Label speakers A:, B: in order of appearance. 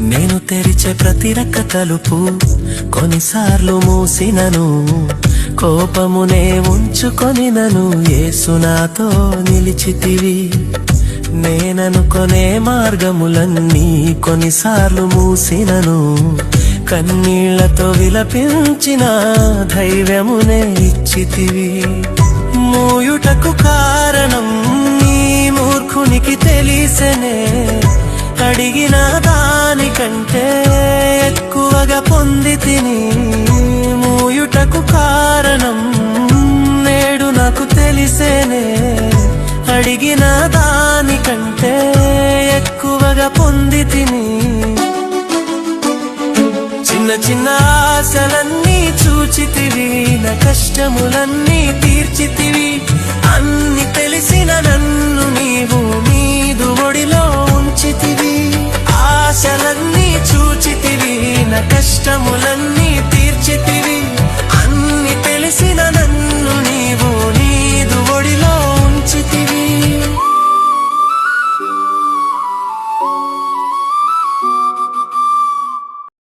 A: నేను తెరిచే ప్రతి రక్క తలుపు కొన్నిసార్లు మూసినను. కోపమునే ఉంచుకొని నను. ఏసునాతో నిలిచితివి. నేననుకొనే మార్గములన్నీ కొన్నిసార్లు మూసినను. కన్నీళ్ళతో విలపించిన ధైర్యమునే ఇచ్చితివి. మూయుటకు కారణం నీ మూర్ఖునికి తెలిసనే. అడిగిన కంటే ఎక్కువగా పొంది తిని మూయుటకు కారణం నేడు నాకు తెలిసేనే. అడిగిన దానికంటే ఎక్కువగా పొంది తిని చిన్న చిన్న ఆశలన్నీ చూచితివి నా కష్టములన్నీ తీర్చితి కష్టములన్నీ